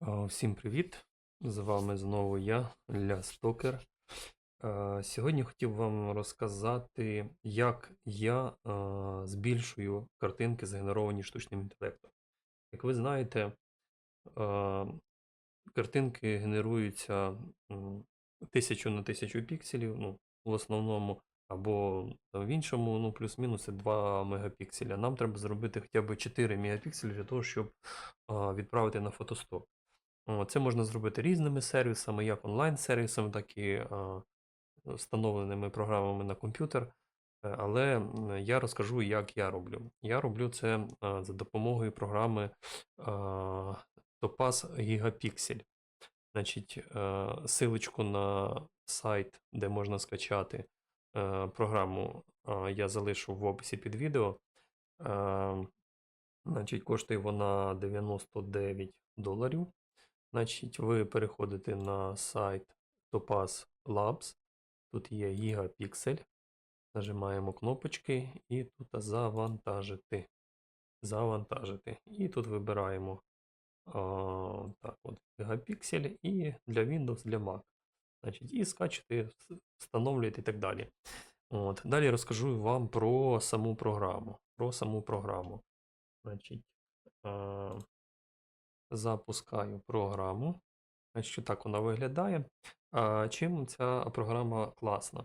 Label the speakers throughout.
Speaker 1: Всім привіт! З вами знову я, Ля Стокер. Сьогодні хотів вам розказати, як я збільшую картинки, згенеровані штучним інтелектом. Як ви знаєте, картинки генеруються тисячу на тисячу пікселів, ну, в основному, або в іншому, ну, плюс-мінус 2 мегапікселя. Нам треба зробити хоча б 4 мегапікселі для того, щоб відправити на фотосток. Це можна зробити різними сервісами, як онлайн-сервісами, так і встановленими програмами на комп'ютер. Е, Але я розкажу, як я роблю. Я роблю це за допомогою програми Topaz Gigapixel. Значить, е, силочку на сайт, де можна скачати е, програму, я залишу в описі під відео. Е, Значить, коштує вона 99 доларів. Значить, ви переходите на сайт Topaz Labs. Тут є Gigapixel. Нажимаємо кнопочки і тут завантажити. Завантажити. І тут вибираємо а, так, от, Gigapixel і для Windows, для Mac. Значить, і скачуєте, вс- встановлюєте і так далі. От. Далі розкажу вам про саму програму. Про саму програму. Значить, а, запускаю програму. Значить, так вона виглядає. Чим ця програма класна?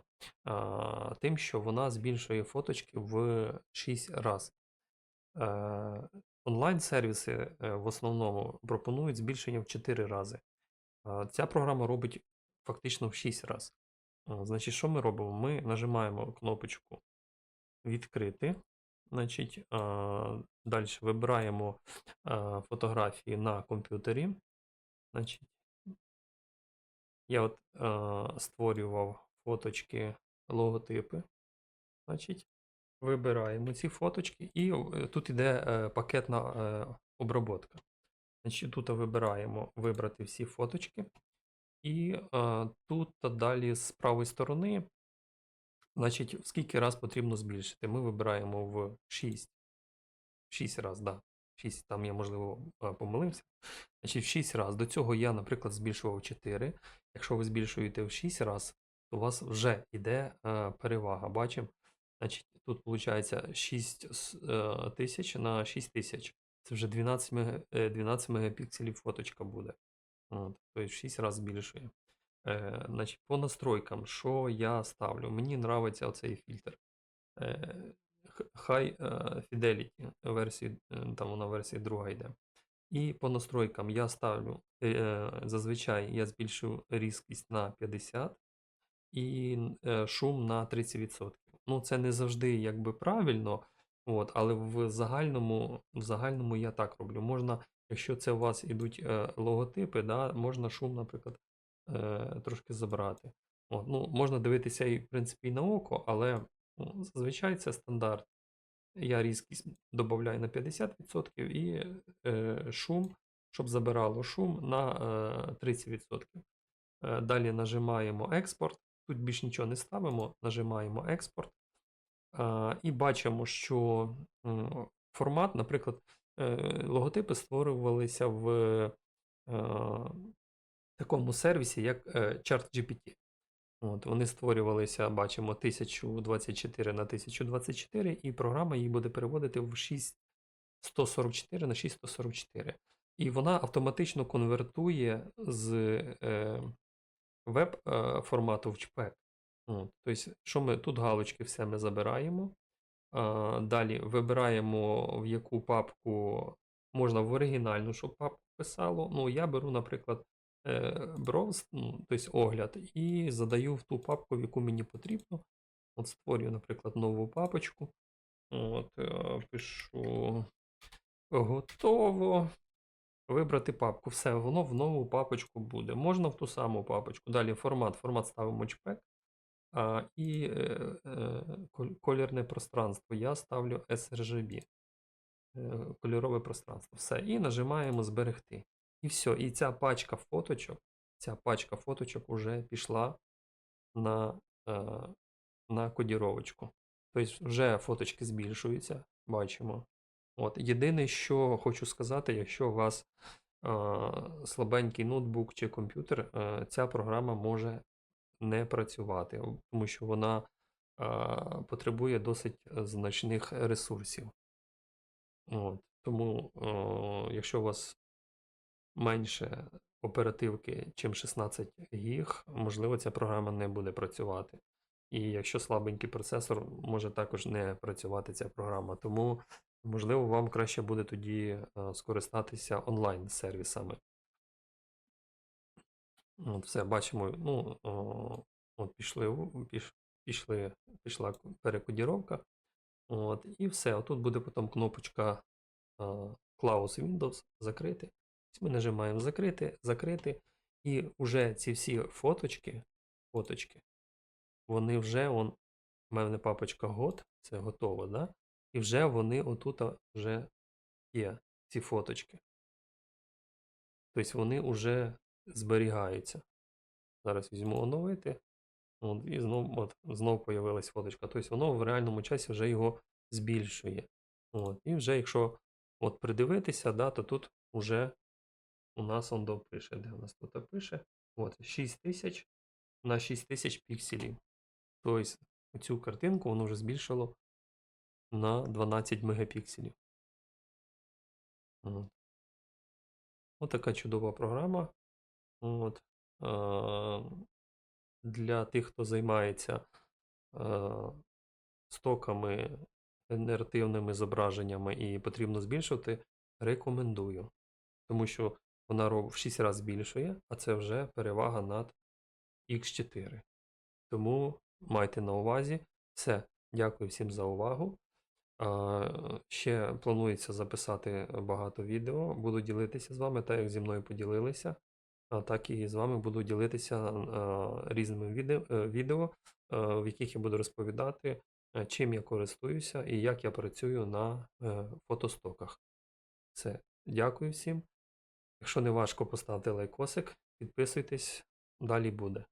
Speaker 1: Тим, що вона збільшує фоточки в 6 разів. Е, онлайн-сервіси е, в основному пропонують збільшення в 4 рази. Ця програма робить фактично в 6 разів. Значить, що ми робимо? Ми нажимаємо кнопочку відкрити. Значить, далі вибираємо фотографії на комп'ютері. Значить, я от створював фоточки, логотипи. Значить, вибираємо ці фоточки, і е, тут іде е, пакетна е, оброботка. Значить, тут вибираємо вибрати всі фоточки. І тут далі з правої сторони, значить, скільки раз потрібно збільшити. Ми вибираємо в 6. 6 раз, да. 6, там я, можливо, е, помилився. Значить, в 6 раз. До цього я, наприклад, збільшував 4. Якщо ви збільшуєте в 6 раз, то у вас вже йде е, перевага. Бачимо? Значить, тут виходить 6 е, тисяч на 6 тисяч. Це вже 12, е, 12 мегапікселів фоточка буде. Тобто в 6 разів збільшує. Е, значить, по настройкам, що я ставлю? Мені подобається оцей фільтр. Е, х- High е, Fidelity версії, там вона версія друга йде. І по настройкам я ставлю, е, зазвичай я збільшую різкість на 50 і е, шум на 30%. Ну, це не завжди якби правильно, от, але в загальному, в загальному я так роблю. Можна, якщо це у вас ідуть е, логотипи, да, можна шум, наприклад, е, трошки забрати. От, ну, можна дивитися і, в принципі, і на око, але ну, зазвичай це стандарт. Я різкість додаю на 50% і е, шум, щоб забирало шум на е, 30%. Е, Далі нажимаємо експорт. Тут більш нічого не ставимо, нажимаємо експорт. Е, І бачимо, що м, формат, наприклад, е, логотипи створювалися в е, такому сервісі, як е, ChartGPT. От, вони створювалися, бачимо, 1024 на 1024, і програма їх буде переводити в 6144 на 6144. І вона автоматично конвертує з е, веб е, в JPEG. Тобто, що ми тут галочки все ми забираємо. А, далі вибираємо, в яку папку можна в оригінальну, щоб папку писало. Ну, я беру, наприклад, browse, ну, тобто огляд, і задаю в ту папку, в яку мені потрібно. От створюю, наприклад, нову папочку. От, е, пишу готово. Вибрати папку. Все, воно в нову папочку буде. Можна в ту саму папочку. Далі формат. Формат ставимо JPEG. А, і е, е, колірне пространство. Я ставлю sRGB. е, Кольорове пространство. Все. І нажимаємо зберегти. І все. І ця пачка фоточок, ця пачка фоточок уже пішла на, е, на кодіровочку. Тобто вже фоточки збільшуються, бачимо. От. Єдине, що хочу сказати, якщо у вас е, слабенький ноутбук чи комп'ютер, е, ця програма може не працювати, тому що вона е, потребує досить значних ресурсів. От. Тому, е, якщо у вас менше оперативки, чим 16 гіг, можливо, ця програма не буде працювати. І якщо слабенький процесор, може також не працювати ця програма. Тому, можливо, вам краще буде тоді е, скористатися онлайн-сервісами. От все, бачимо, ну, от пішли, піш, пішли, пішла перекодіровка. От, і все. Отут буде потім кнопочка Close Windows закрити. Ми нажимаємо закрити, закрити. І вже ці всі фоточки, фоточки, вони вже, он, у мене папочка год, це готово, да? І вже вони отут вже є, ці фоточки. Тобто вони вже зберігаються. Зараз візьму оновити. От, і знов, от, знов появилась фоточка. Тобто воно в реальному часі вже його збільшує. От, і вже якщо от придивитися, да, то тут вже у нас он допише. Де у нас тут пише? От 6000 на 6000 пікселів. Тобто цю картинку воно вже збільшило на 12 мегапікселів. От. Така чудова програма. От. Для тих, хто займається стоками, генеративними зображеннями і потрібно збільшувати, рекомендую. Тому що вона в 6 разів збільшує, а це вже перевага над X4. Тому майте на увазі. Все. Дякую всім за увагу. Ще планується записати багато відео. Буду ділитися з вами, так як зі мною поділилися. Так і з вами буду ділитися різними відео, е, відео, е, в яких я буду розповідати, е, чим я користуюся і як я працюю на фотостоках. Все. Дякую всім. Якщо не важко, поставте лайкосик, підписуйтесь, далі буде.